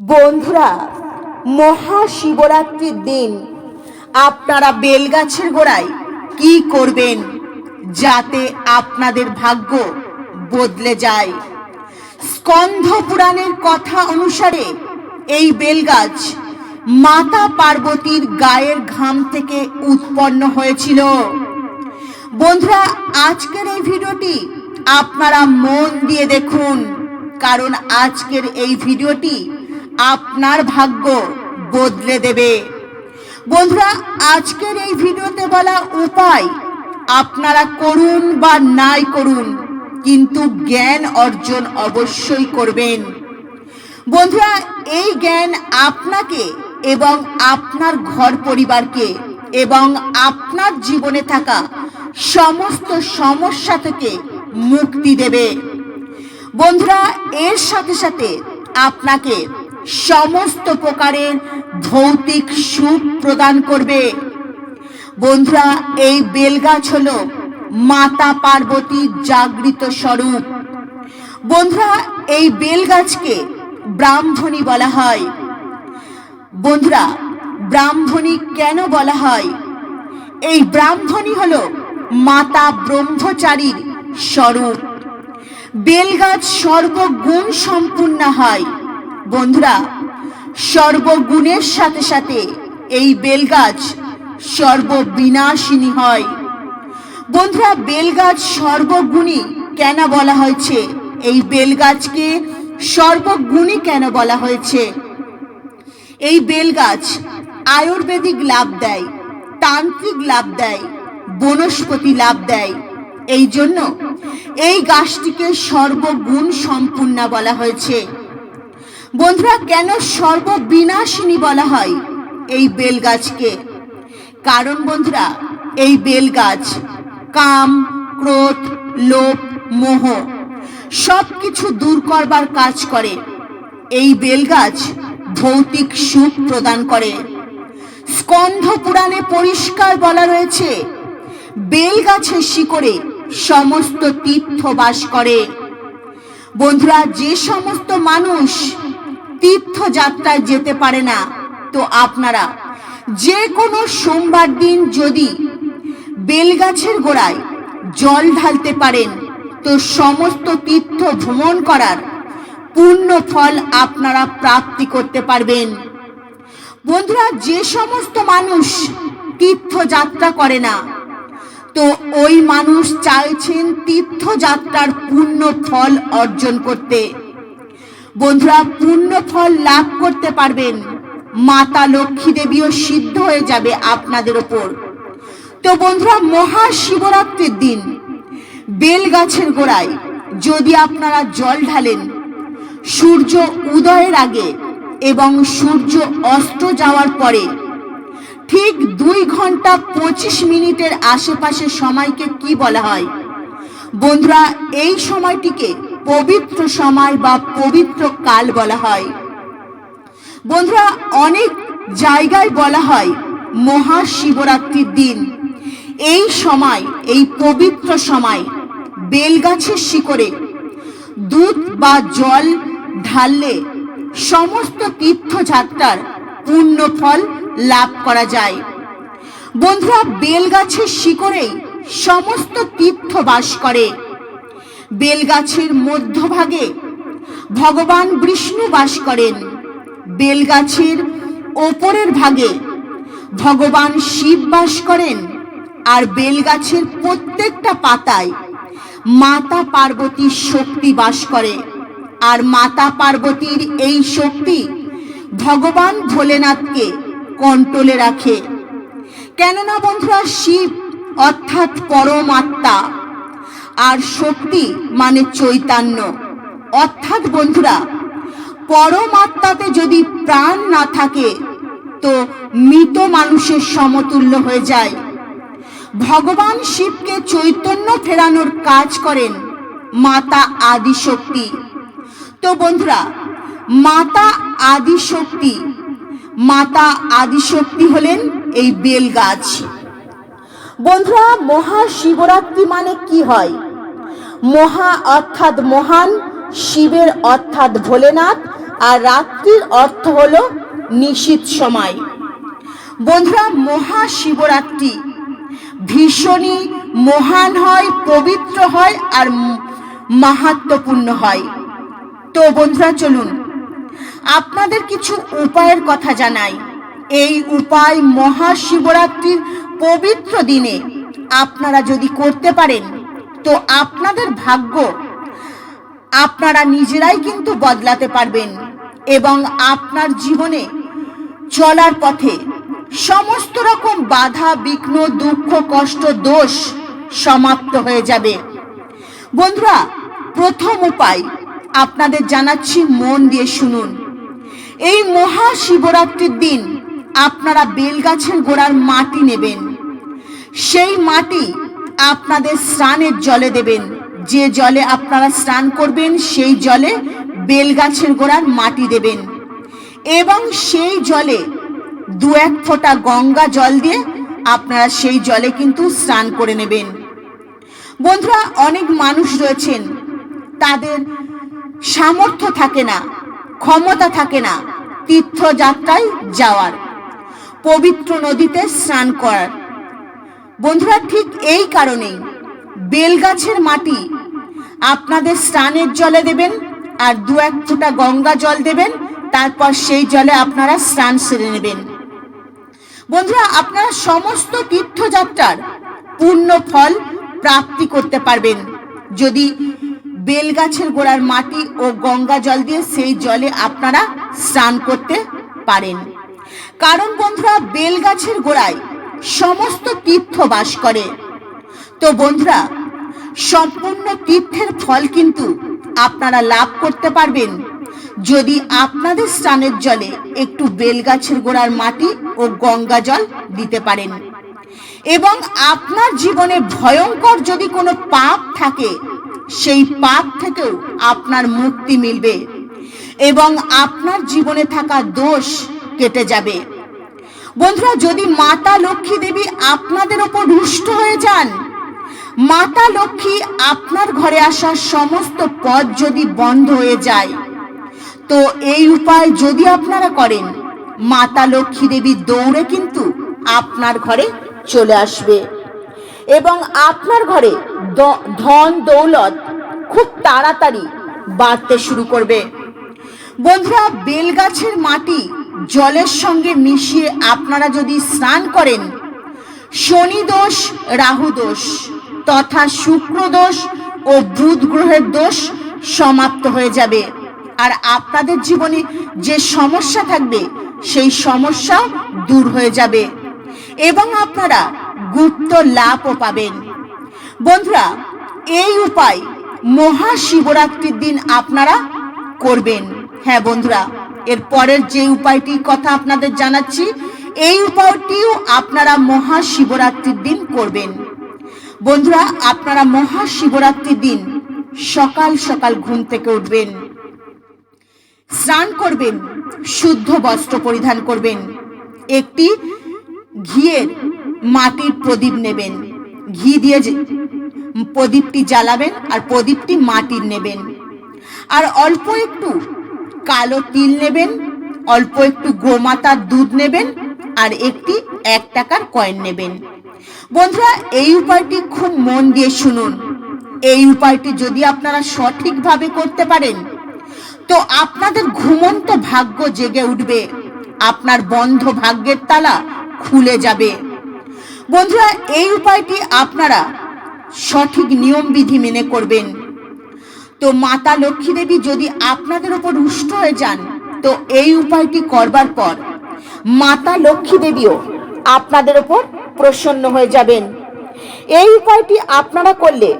বন্ধুরা, মহাশিবরাত্রির দিন, আপনারা বেলগাছের গোড়ায় কি করবেন যাতে আপনাদের ভাগ্য বদলে যায়? স্কন্ধ পুরাণের কথা অনুসারে এই বেলগাছ মাতা পার্বতীর গায়ের ঘাম থেকে উৎপন্ন হয়েছিল। বন্ধুরা, আজকের এই ভিডিওটি আপনারা মন দিয়ে দেখুন, কারণ আজকের এই ভিডিওটি আপনার ভাগ্য বদলে দেবে। বন্ধুরা, আজকের এই ভিডিওতে বলা উপায়, আপনারা করুন বা নাই করুন, কিন্তু জ্ঞান অর্জন অবশ্যই করবেন। বন্ধুরা, এই জ্ঞান আপনাকে এবং আপনার ঘর পরিবারকে এবং আপনার জীবনে থাকা সমস্ত সমস্যা থেকে মুক্তি দেবে। বন্ধুরা, এর সাথে সাথে আপনাকে সমস্ত প্রকারের ভৌতিক সুখ প্রদান করবে। বন্ধুরা, এই বেলগাছ হলো মাতা পার্বতীর জাগৃত স্বরূপ। বন্ধুরা, এই বেলগাছকে ব্রাহ্মণী বলা হয়। বন্ধুরা, ব্রাহ্মণী কেন বলা হয়? এই ব্রাহ্মণী হলো মাতা ব্রহ্মচারীর স্বরূপ। বেলগাছ সর্বগুণ সম্পূর্ণ হয়। বন্ধুরা, সর্বগুণের সাথে সাথে এই বেলগাছ সর্ববিনাশিনী হয়। বন্ধুরা, বেলগাছ সর্বগুণী কেন বলা হয়েছে? এই বেলগাছকে সর্বগুণী কেন বলা হয়েছে? এই বেলগাছ আয়ুর্বেদিক লাভ দেয়, তান্ত্রিক লাভ দেয়, বনস্পতি লাভ দেয়। এই জন্য এই গাছটিকে সর্বগুণ সম্পূর্ণ বলা হয়েছে। বন্ধুরা, কেন সর্ববিনাশিনী বলা হয় এই বেলগাছকে? কারণ বন্ধুরা, এই বেলগাছ কাম ক্রোধ লোভ মোহ সব কিছু দূর করবার কাজ করে। এই বেলগাছ ভৌতিক সুখ প্রদান করে। স্কন্ধ পুরাণে পরিষ্কার বলা রয়েছে, বেলগাছের শিকড়ে সমস্ত তীর্থ বাস করে। বন্ধুরা, যে সমস্ত মানুষ তীর্থযাত্রায় যেতে পারে না, তো আপনারা যে কোনো সোমবার দিন যদি বেলগাছের গোড়ায় জল ঢালতে পারেন, তো সমস্ত তীর্থ ভ্রমণ করার পূর্ণ ফল আপনারা প্রাপ্তি করতে পারবেন। বন্ধুরা, যে সমস্ত মানুষ তীর্থযাত্রা করে না তো ওই মানুষ চাইছেন তীর্থযাত্রার পূর্ণ ফল অর্জন করতে। বন্ধুরা পূর্ণ ফল লাভ করতে পারবেন। মাতা লক্ষ্মী দেবীও সিদ্ধ হয়ে যাবে আপনাদের ওপর। তো বন্ধুরা, মহাশিবরাত্রির দিন বেল গাছের গোড়ায় যদি আপনারা জল ঢালেন, সূর্য উদয়ের আগে এবং সূর্য অস্ত যাওয়ার পরে ঠিক দুই ঘণ্টা পঁচিশ মিনিটের আশেপাশে সময়কে কি বলা হয়? বন্ধুরা, এই সময়টিকে পবিত্র সময় বা পবিত্র কাল বলা হয়। বন্ধুরা, অনেক জায়গায় বলা হয় মহাশিবরাত্রির দিন। এই সময়, এই পবিত্র সময় বেলগাছের শিকড়ে দুধ বা জল ঢাললে সমস্ত তীর্থযাত্রার পূর্ণ ফল লাভ করা যায়। বন্ধুরা বেলগাছের শিকড়েই সমস্ত তীর্থ বাস করে। বেলগাছের মধ্যভাগে ভগবান বিষ্ণু বাস করেন। বেলগাছের ওপরের ভাগে ভগবান শিব বাস করেন আর বেলগাছের প্রত্যেকটা পাতায় মাতা পার্বতীর শক্তি বাস করে। আর মাতা পার্বতীর এই শক্তি ভগবান ভোলেনাথকে কন্ট্রোলে রাখে। কেননা বন্ধুরা, শিব অর্থাৎ পরমাত্মা আর শক্তি মানে চৈতন্য। অর্থাৎ বন্ধুরা পরমাত্মাতে যদি প্রাণ না থাকে, তো মৃত মানুষের সমতুল্য হয়ে যায়। ভগবান শিবকে চৈতন্য ফেরানোর কাজ করেন মাতা আদিশক্তি। তো বন্ধুরা, মাতা আদিশক্তি মাতা আদিশক্তি হলেন এই বেল গাছ। বন্ধুরা মহাশিবরাত্রি মানে কি হয়? মহা অর্থাৎ মহান, শিবের অর্থাৎ ভোলেনাথ, আর রাত্রির অর্থ হল নিশীত সময়। বন্ধুরা মহাশিবরাত্রি ভীষণই মহান হয়, পবিত্র হয়, আর ম- মাহাত্ম্যপূর্ণ হয়। তো বন্ধুরা, চলুন আপনাদের কিছু উপায়ের কথা জানাই। এই উপায় মহাশিবরাত্রির পবিত্র দিনে আপনারা যদি করতে পারেন, তো আপনাদের ভাগ্য আপনারা নিজেরাই কিন্তু বদলাতে পারবেন এবং আপনার জীবনে চলার পথে সমস্ত রকম বাধা, বিঘ্ন, দুঃখ, কষ্ট, দোষ সমাপ্ত হয়ে যাবে। বন্ধুরা, প্রথম উপায় আপনাদের জানাচ্ছি মন দিয়ে শুনুন। এই মহাশিবরাত্রির দিন আপনারা বেলগাছের গোড়ার মাটি নেবেন। সেই মাটি আপনাদের স্নানের জলে দেবেন। যে জলে আপনারা স্নান করবেন, সেই জলে বেলগাছের গোড়ার মাটি দেবেন। এবং সেই জলে দু এক ফোঁটা গঙ্গা জল দিয়ে আপনারা সেই জলে কিন্তু স্নান করে নেবেন। বন্ধুরা, অনেক মানুষ রয়েছেন, তাদের সামর্থ্য থাকে না। ক্ষমতা থাকে না তীর্থযাত্রায় যাওয়ার। পবিত্র নদীতে স্নান করার। বন্ধুরা, ঠিক এই কারণেই বেলগাছের মাটি আপনাদের স্নানের জলে দেবেন আর দু এক ফোঁটা গঙ্গা জল দেবেন, তারপর সেই জলে আপনারা স্নান সেরে নেবেন। বন্ধুরা, আপনারা সমস্ত তীর্থযাত্রার পূর্ণ ফল প্রাপ্তি করতে পারবেন। যদি বেলগাছের গোড়ার মাটি ও গঙ্গা জল দিয়ে সেই জলে আপনারা স্নান করতে পারেন। কারণ বন্ধুরা, বেলগাছের গোড়ায় সমস্ত তীর্থ বাস করে। তো বন্ধুরা, সম্পূর্ণ তীর্থের ফল কিন্তু আপনারা লাভ করতে পারবেন যদি আপনাদের স্নানের জলে একটু বেলগাছের গোড়ার মাটি ও গঙ্গা জল দিতে পারেন। এবং আপনার জীবনে ভয়ঙ্কর যদি কোনো পাপ থাকে সেই পাপ থেকেও আপনার মুক্তি মিলবে এবং আপনার জীবনে থাকা দোষ কেটে যাবে। বন্ধুরা, যদি মাতা লক্ষ্মী দেবী আপনাদের ওপর রুষ্ট হয়ে যান, মাতা লক্ষ্মী আপনার ঘরে আসার সমস্ত পথ যদি বন্ধ হয়ে যায়, তো এই উপায় যদি আপনারা করেন, মাতা লক্ষ্মী দেবী দৌড়ে কিন্তু আপনার ঘরে চলে আসবে এবং আপনার ঘরে ধন দৌলত খুব তাড়াতাড়ি বাড়তে শুরু করবে। বন্ধুরা, বেলগাছের মাটি জলের সঙ্গে মিশিয়ে আপনারা যদি স্নান করেন, শনি দোষ, রাহু দোষ, তথা শুক্র দোষ ও বুধ গ্রহের দোষ সমাপ্ত হয়ে যাবে। আর আপনাদের জীবনে যে সমস্যা থাকবে, সেই সমস্যা দূর হয়ে যাবে। এবং আপনারা গুপ্ত লাভও পাবেন। বন্ধুরা, এই উপায় মহাশিবরাত্রির দিন আপনারা করবেন। হ্যাঁ বন্ধুরা, এর পরের যে উপায়টি কথা আপনাদের জানাচ্ছি, এই উপায়টিও আপনারা মহাশিবরাত্রির দিন করবেন। বন্ধুরা, আপনারা মহাশিবরাত্রির দিন সকাল সকাল ঘুম থেকে উঠবেন, স্নান করবেন, শুদ্ধ বস্ত্র পরিধান করবেন, একটি ঘিয়ের মাটির প্রদীপ নেবেন। ঘি দিয়ে প্রদীপটি জ্বালাবেন আর প্রদীপটি মাটির নেবেন। আর অল্প একটু কালো তিল নেবেন, অল্প একটু গোমাতার দুধ নেবেন আর একটি এক টাকার কয়েন নেবেন। বন্ধুরা, এই উপায়টি খুব মন দিয়ে শুনুন। এই উপায়টি যদি আপনারা সঠিকভাবে করতে পারেন, তো আপনাদের ঘুমন্ত ভাগ্য জেগে উঠবে। আপনার বন্ধ ভাগ্যের তালা খুলে যাবে। বন্ধুরা, এই উপায়টি আপনারা সঠিক নিয়মবিধি মেনে করবেন। তো মাতা লক্ষ্মী দেবী যদি আপনাদের উপর রুষ্ট হয়ে যান, তো এই উপায়টি করবার পর মাতা লক্ষ্মী দেবীও আপনাদের উপর প্রসন্ন হয়ে যাবেন। এই উপায়টি আপনারা করলে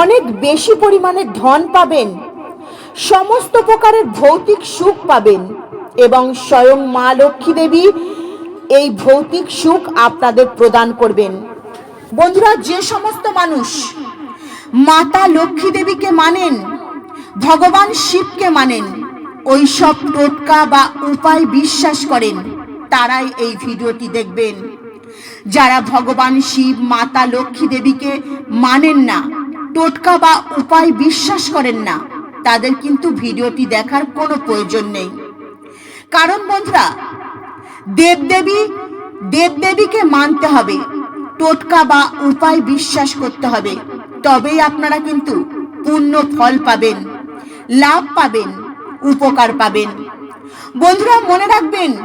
অনেক বেশি পরিমাণে ধন পাবেন, সমস্ত প্রকারের ভৌতিক সুখ পাবেন এবং স্বয়ং মা লক্ষ্মী দেবী এই ভৌতিক সুখ আপনাদের প্রদান করবেন। বন্ধুরা, যে সমস্ত মানুষ মাতা লক্ষ্মী দেবীকে মানেন, ভগবান শিবকে মানেন ওই সব টোটকা বা উপায় বিশ্বাস করেন, তারাই এই ভিডিওটি দেখবেন। যারা ভগবান শিব, মাতা লক্ষ্মী দেবীকে মানেন না, টোটকা বা উপায় বিশ্বাস করেন না, তাদের কিন্তু ভিডিওটি দেখার কোনো প্রয়োজন নেই। কারণ বন্ধুরা দেবদেবী, দেবদেবীকে মানতে হবে। টোটকা বা উপায় বিশ্বাস করতে হবে। তবেই আপনারা কিন্তু পূর্ণ ফল পাবেন, লাভ পাবেন, উপকার পাবেন। বন্ধুরা, মনে রাখবেন,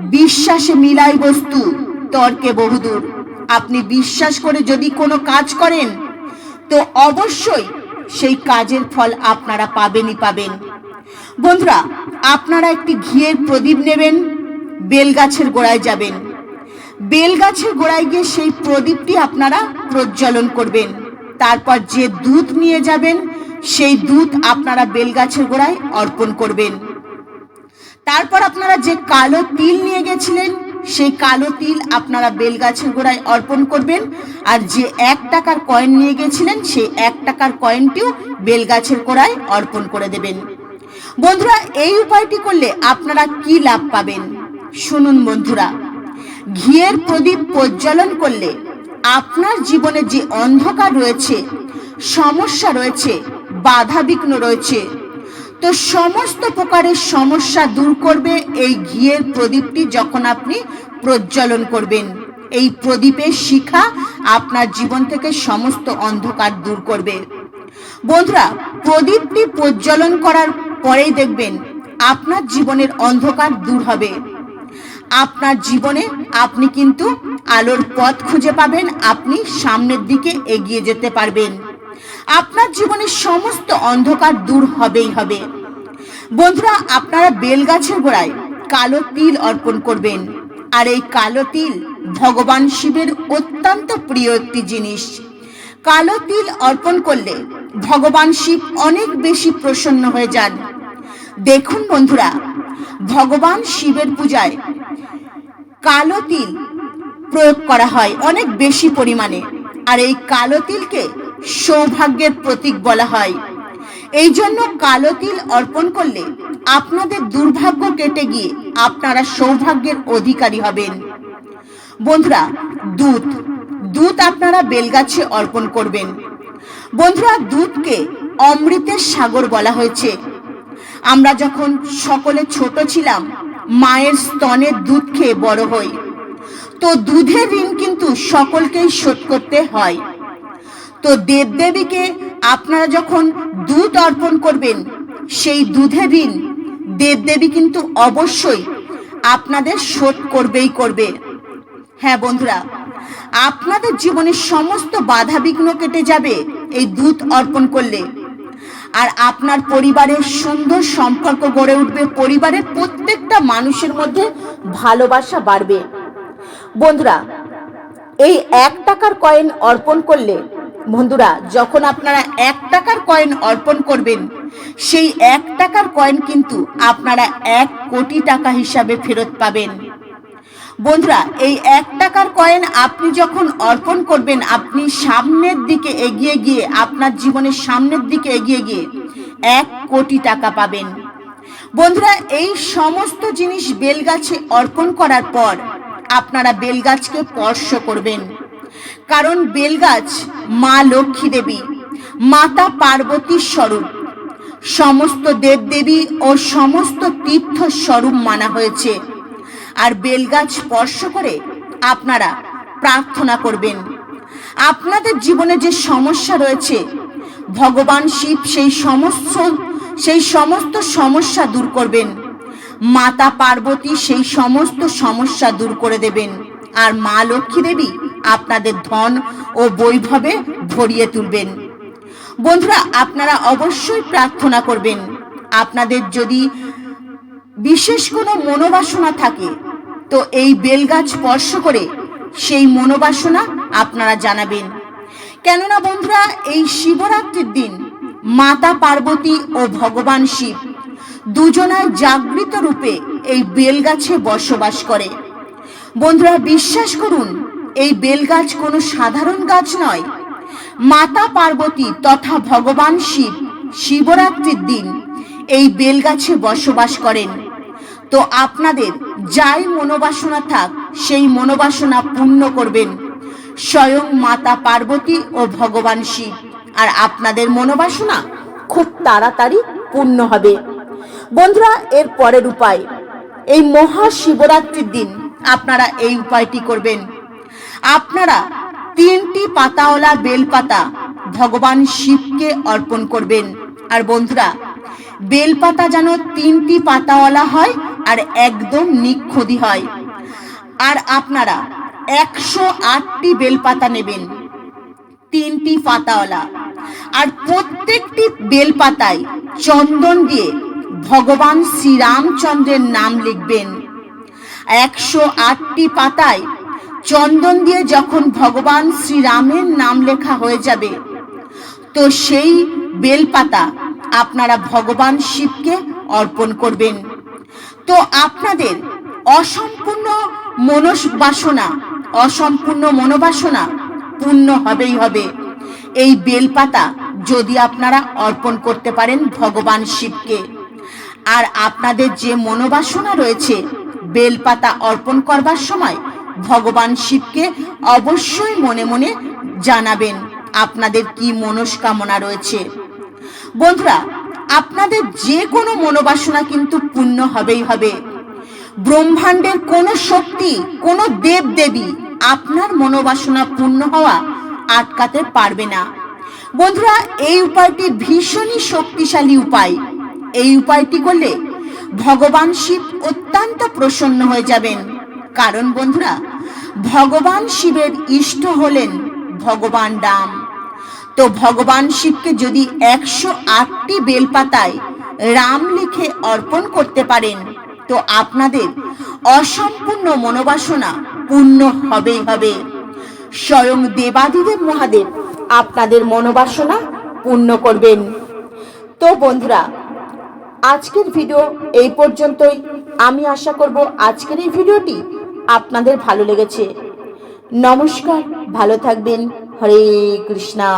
বিশ্বাসে মিলাই বস্তু তর্কে বহুদূর। আপনি বিশ্বাস করে যদি কোনো কাজ করেন, তো অবশ্যই সেই কাজের ফল আপনারা পাবেনই পাবেন। বন্ধুরা, আপনারা একটি ঘিয়ের প্রদীপ নেবেন বেলগাছের গোড়ায় যাবেন। বেলগাছের গোড়ায় গিয়ে সেই প্রদীপটি আপনারা প্রজ্বলন করবেন। তারপর যে দুধ নিয়ে যাবেন, সেই দুধ আপনারা বেলগাছের গোড়ায় অর্পণ করবেন। তারপর আপনারা যে কালো তিল নিয়ে গেছিলেন, সেই কালো তিল আপনারা বেলগাছের গোড়ায় অর্পণ করবেন। আর যে এক টাকার কয়েন নিয়ে গেছিলেন, সেই এক টাকার কয়েনটিও বেলগাছের গোড়ায় অর্পণ করে দেবেন। বন্ধুরা, এই উপায়টি করলে আপনারা কি লাভ পাবেন? শুনুন বন্ধুরা, ঘিয়ের প্রদীপ প্রজ্বলন করলে আপনার জীবনে যে অন্ধকার রয়েছে, সমস্যা রয়েছে, বাধা বিঘ্ন রয়েছে, তো সমস্ত প্রকারের সমস্যা দূর করবে এই ঘিয়ের প্রদীপটি যখন আপনি প্রজ্বলন করবেন। এই প্রদীপের শিখা আপনার জীবন থেকে সমস্ত অন্ধকার দূর করবে। বন্ধুরা, প্রদীপটি প্রজ্বলন করার পরেই দেখবেন আপনার জীবনের অন্ধকার দূর হবে। আপনার জীবনে আপনি কিন্তু আলোর পথ খুঁজে পাবেন, আপনি সামনের দিকে এগিয়ে যেতে পারবেন। আপনার জীবনের সমস্ত অন্ধকার দূর হবেই হবে। বন্ধুরা, আপনারা বেলগাছের গোড়ায় কালো তিল অর্পণ করবেন। আর এই কালো তিল ভগবান শিবের অত্যন্ত প্রিয় একটি জিনিস। কালো তিল অর্পণ করলে ভগবান শিব অনেক বেশি প্রসন্ন হয়ে যান। দেখুন বন্ধুরা, ভগবান শিবের পূজায় কালো তিল প্রয়োগ করা হয় অনেক বেশি পরিমাণে। আর এই কালো তিলকে সৌভাগ্যের প্রতীক বলা হয়। এই জন্য কালো তিল অর্পণ করলে আপনাদের দুর্ভাগ্য কেটে গিয়ে আপনারা সৌভাগ্যের অধিকারী হবেন। বন্ধুরা, দুধ। দুধ আপনারা বেলগাছে অর্পণ করবেন। বন্ধুরা, দুধকে অমৃতের সাগর বলা হয়েছে। আমরা যখন সকলে ছোট ছিলাম মায়ের স্তনের দুধ খেয়ে বড় হই। তো দুধের ঋণ কিন্তু সকলকেই শোধ করতে হয়। তো দেবদেবীকে আপনারা যখন দুধ অর্পণ করবেন, সেই দুধের ঋণ দেবদেবী কিন্তু অবশ্যই আপনাদের শোধ করবেই করবে। হ্যাঁ বন্ধুরা, আপনাদের জীবনের সমস্ত বাধা বিঘ্ন কেটে যাবে এই দুধ অর্পণ করলে। আর আপনার পরিবারের সুন্দর সম্পর্ক গড়ে উঠবে, পরিবারের প্রত্যেকটা মানুষের মধ্যে ভালোবাসা বাড়বে। বন্ধুরা, এই এক টাকার কয়েন অর্পণ করলে, বন্ধুরা, যখন আপনারা এক টাকার কয়েন অর্পণ করবেন, সেই এক টাকার কয়েন কিন্তু আপনারা এক কোটি টাকা হিসাবে ফেরত পাবেন। বন্ধুরা, এই এক টাকার কয়েন আপনি যখন অর্পণ করবেন, আপনি সামনের দিকে এগিয়ে গিয়ে, আপনার জীবনের সামনের দিকে এগিয়ে গিয়ে এক কোটি টাকা পাবেন। বন্ধুরা, এই সমস্ত জিনিস বেলগাছে অর্পণ করার পর আপনারা বেলগাছকে স্পর্শ করবেন। কারণ বেলগাছ মা লক্ষ্মী দেবী, মাতা পার্বতীর স্বরূপ। সমস্ত দেবদেবী ও সমস্ত তীর্থ স্বরূপ মানা হয়েছে। আর বেলগাছ স্পর্শ করে আপনারা প্রার্থনা করবেন। আপনাদের জীবনে যে সমস্যা রয়েছে, ভগবান শিব সেই সমস্ত সেই সমস্ত সমস্যা দূর করবেন। মাতা পার্বতী সেই সমস্ত সমস্যা দূর করে দেবেন। আর মা লক্ষ্মী দেবী আপনাদের ধন ও বৈভবে ভরিয়ে তুলবেন। বন্ধুরা, আপনারা অবশ্যই প্রার্থনা করবেন। আপনাদের যদি বিশেষ কোনো মনোবাসনা থাকে, তো এই বেলগাছ স্পর্শ করে সেই মনোবাসনা আপনারা জানাবেন। কেননা বন্ধুরা, এই শিবরাত্রির দিন মাতা পার্বতী ও ভগবান শিব দুজনায় জাগৃত রূপে এই বেলগাছে বসবাস করে। বন্ধুরা, বিশ্বাস করুন, এই বেলগাছ কোনো সাধারণ গাছ নয়। মাতা পার্বতী তথা ভগবান শিব শিবরাত্রির দিন এই বেলগাছে বসবাস করেন। তো আপনাদের যাই মনোবাসনা থাক, সেই মনোবাসনা পূর্ণ করবেন। স্বয়ং মাতা পার্বতী ও ভগবান শিব। আর আপনাদের মনোবাসনা খুব তাড়াতাড়ি পূর্ণ হবে। বন্ধুরা, এর পরের উপায়। এই মহাশিবরাত্রির দিন আপনারা এই উপায়টি করবেন। আপনারা তিনটি পাতাওয়ালা বেলপাতা ভগবান শিবকে অর্পণ করবেন। আর বন্ধুরা, বেলপাতা যেন তিনটি পাতাওয়ালা হয় আর একদম নিখুঁতি হয়। আর আপনারা একশো আটটি বেলপাতা নেবেন। তিনটি পাতাওয়ালা। আর প্রত্যেকটি বেলপাতায় চন্দন দিয়ে ভগবান শ্রীরামচন্দ্রের নাম লিখবেন। একশো আটটি পাতায় চন্দন দিয়ে যখন ভগবান শ্রীরামের নাম লেখা হয়ে যাবে, তো সেই বেলপাতা আপনারা ভগবান শিবকে অর্পণ করবেন। তো আপনাদের অসম্পূর্ণ মনবাসনা অসম্পূর্ণ মনোবাসনা পূর্ণ হবেই হবে। এই বেলপাতা যদি আপনারা অর্পণ করতে পারেন ভগবান শিবকে, আর আপনাদের যে মনোবাসনা রয়েছে বেলপাতা অর্পণ করবার সময় ভগবান শিবকে অবশ্যই মনে মনে জানাবেন আপনাদের কি মনস্কামনা রয়েছে। বন্ধুরা আপনাদের যে কোনো মনোবাসনা কিন্তু পূর্ণ হবেই হবে। ব্রহ্মাণ্ডের কোনো শক্তি, কোনো দেব দেবী আপনার মনোবাসনা পূর্ণ হওয়া আটকাতে পারবে না। বন্ধুরা, এই উপায়টি ভীষণই শক্তিশালী উপায়। এই উপায়টি করলে ভগবান শিব অত্যন্ত প্রসন্ন হয়ে যাবেন। কারণ বন্ধুরা, ভগবান শিবের ইষ্ট হলেন ভগবান রাম। তো ভগবান শিবকে যদি একশো আটটি বেলপাতায় রাম লিখে অর্পণ করতে পারেন, তো আপনাদের অসম্পূর্ণ মনোবাসনা পূর্ণ হবেই হবে। স্বয়ং দেবাদিদেব মহাদেব আপনাদের মনোবাসনা পূর্ণ করবেন। তো বন্ধুরা, আজকের ভিডিও এই পর্যন্তই। আমি আশা করব আজকের এই ভিডিওটি আপনাদের ভালো লেগেছে। নমস্কার, ভালো থাকবেন। হরে কৃষ্ণা।